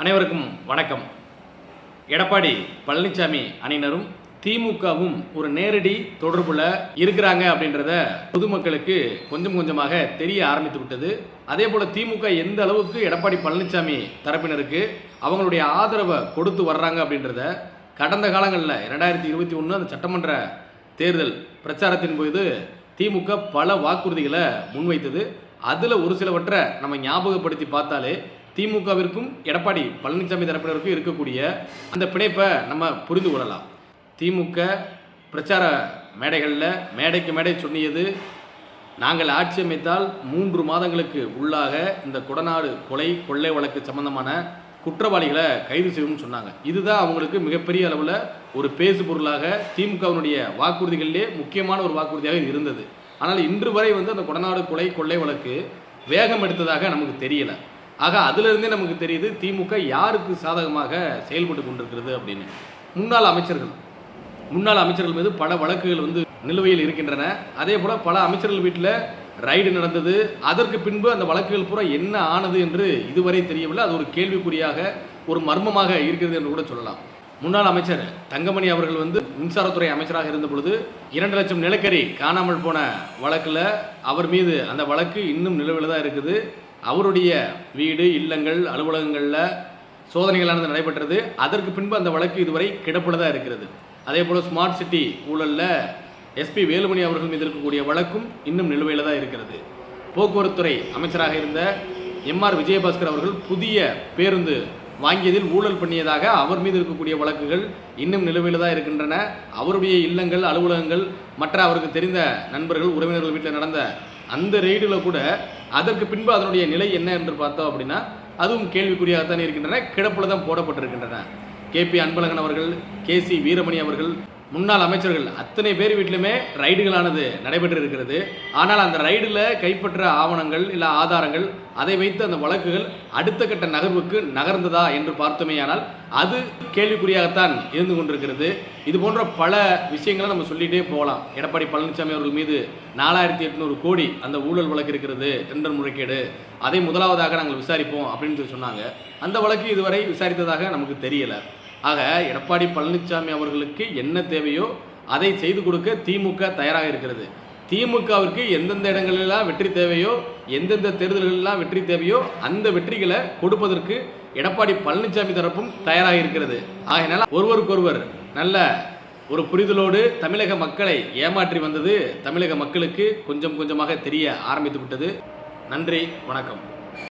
அனைவருக்கும் வணக்கம். எடப்பாடி பழனிசாமி அணியினரும் திமுகவும் ஒரு நேரடி தொடர்புல இருக்கிறாங்க அப்படின்றத பொதுமக்களுக்கு கொஞ்சம் கொஞ்சமாக தெரிய ஆரம்பித்து விட்டது. அதே போல திமுக எந்த அளவுக்கு எடப்பாடி பழனிசாமி தரப்பினருக்கு அவங்களுடைய ஆதரவை கொடுத்து வர்றாங்க அப்படின்றத கடந்த காலங்களில் ரெண்டாயிரத்தி இருபத்தி ஒன்று அந்த சட்டமன்ற தேர்தல் பிரச்சாரத்தின் போது திமுக பல வாக்குறுதிகளை முன்வைத்தது. அதில் ஒரு சிலவற்றை நம்ம ஞாபகப்படுத்தி பார்த்தாலே திமுகவிற்கும் எடப்பாடி பழனிசாமி தரப்பினருக்கும் இருக்கக்கூடிய அந்த பிணைப்பை நம்ம புரிந்து கொள்ளலாம். திமுக பிரச்சார மேடைகளில் மேடைக்கு மேடை சொன்னியது நாங்கள் ஆட்சி அமைத்தால் மூன்று மாதங்களுக்கு உள்ளாக இந்த கொடநாடு கொலை கொள்ளை வழக்கு சம்பந்தமான குற்றவாளிகளை கைது செய்யணும்னு சொன்னாங்க. இதுதான் அவங்களுக்கு மிகப்பெரிய அளவில் ஒரு பேசு பொருளாக திமுகவினுடைய வாக்குறுதிகளிலே முக்கியமான ஒரு வாக்குறுதியாக இருந்தது. ஆனால் இன்று வரை வந்து அந்த கொடநாடு கொலை கொள்ளை வழக்கு வேகம் எடுத்ததாக நமக்கு தெரியலை. ஆக அதிலிருந்தே நமக்கு தெரியுது திமுக யாருக்கு சாதகமாக செயல்பட்டு கொண்டிருக்கிறது அப்படின்னு. முன்னாள் அமைச்சர்கள். முன்னாள் அமைச்சர்கள் மீது பல வழக்குகள் வந்து நிலுவையில் இருக்கின்றன. அதே போல் பல அமைச்சர்கள் வீட்டில் ரைடு நடந்தது. அதற்கு பின்பு அந்த வழக்குகள் பூரா என்ன ஆனது என்று இதுவரை தெரியவில்லை. அது ஒரு கேள்விக்குறியாக ஒரு மர்மமாக இருக்கிறது என்று கூட சொல்லலாம். முன்னாள் அமைச்சர் தங்கமணி அவர்கள் வந்து மின்சாரத்துறை அமைச்சராக இருந்த பொழுது இரண்டு லட்சம் நிலக்கரி காணாமல் போன வழக்கில் அவர் மீது அந்த வழக்கு இன்னும் நிலுவையில் தான் இருக்குது. அவருடைய வீடு இல்லங்கள் அலுவலகங்களில் சோதனைகளானது நடைபெற்றது. அதற்கு பின்பு அந்த வழக்கு இதுவரை கிடப்பில் தான் இருக்கிறது. அதே போல் ஸ்மார்ட் சிட்டி ஊழலில் எஸ்பி வேலுமணி அவர்கள் மீது இருக்கக்கூடிய வழக்கும் இன்னும் நிலுவையில் தான் இருக்கிறது. போக்குவரத்துறை அமைச்சராக இருந்த எம்ஆர் விஜயபாஸ்கர் அவர்கள் புதிய பேருந்து வாங்கியதில் ஊழல் பண்ணியதாக அவர் மீது இருக்கக்கூடிய வழக்குகள் இன்னும் நிலுவையில் தான் இருக்கின்றன. அவருடைய இல்லங்கள் அலுவலகங்கள் மற்ற அவருக்கு தெரிந்த நண்பர்கள் உறவினர்கள் வீட்டில் நடந்த அந்த ரெய்டில் கூட அதற்கு பின்பு அதனுடைய நிலை என்ன என்று பார்த்தோம் அப்படின்னா அதுவும் கேள்விக்குறியாகத்தான் இருக்கின்றன கிடப்பில் தான் போடப்பட்டிருக்கின்றன கேபி அன்பழகன் அவர்கள் கே சி வீரமணி அவர்கள் முன்னாள் அமைச்சர்கள் அத்தனை பேர் வீட்டிலுமே ரைடுகளானது நடைபெற்று இருக்கிறது ஆனால் அந்த ரைடில் கைப்பற்ற ஆவணங்கள் இல்லை ஆதாரங்கள் அதை வைத்து அந்த வழக்குகள் அடுத்த கட்ட நகர்வுக்கு நகர்ந்ததா என்று பார்த்தோமேயானால் அது கேள்விக்குறியாகத்தான் இருந்து கொண்டிருக்கிறது. இது போன்ற பல விஷயங்களை நம்ம சொல்லிகிட்டே போகலாம். எடப்பாடி பழனிசாமி அவர்கள் மீது நாலாயிரத்தி எட்நூறு கோடி அந்த ஊழல் வழக்கு இருக்கிறது டெண்டர் முறைகேடு அதை முதலாவதாக நாங்கள் விசாரிப்போம் அப்படின்னு சொல்லி சொன்னாங்க. அந்த வழக்கு இதுவரை விசாரித்ததாக நமக்கு தெரியலை. ஆக எடப்பாடி பழனிசாமி அவர்களுக்கு என்ன தேவையோ அதை செய்து கொடுக்க திமுக தயாராக இருக்கிறது. திமுகவிற்கு எந்தெந்த இடங்களெல்லாம் வெற்றி தேவையோ எந்தெந்த தேர்தல்களெல்லாம் வெற்றி தேவையோ அந்த வெற்றிகளை கொடுப்பதற்கு எடப்பாடி பழனிசாமி தரப்பும் தயாராக இருக்கிறது. ஆகையினால ஒருவருக்கொருவர் நல்ல ஒரு புரிதலோடு தமிழக மக்களை ஏமாற்றி வந்தது தமிழக மக்களுக்கு கொஞ்சம் கொஞ்சமாக தெரிய ஆரம்பித்து விட்டது. நன்றி வணக்கம்.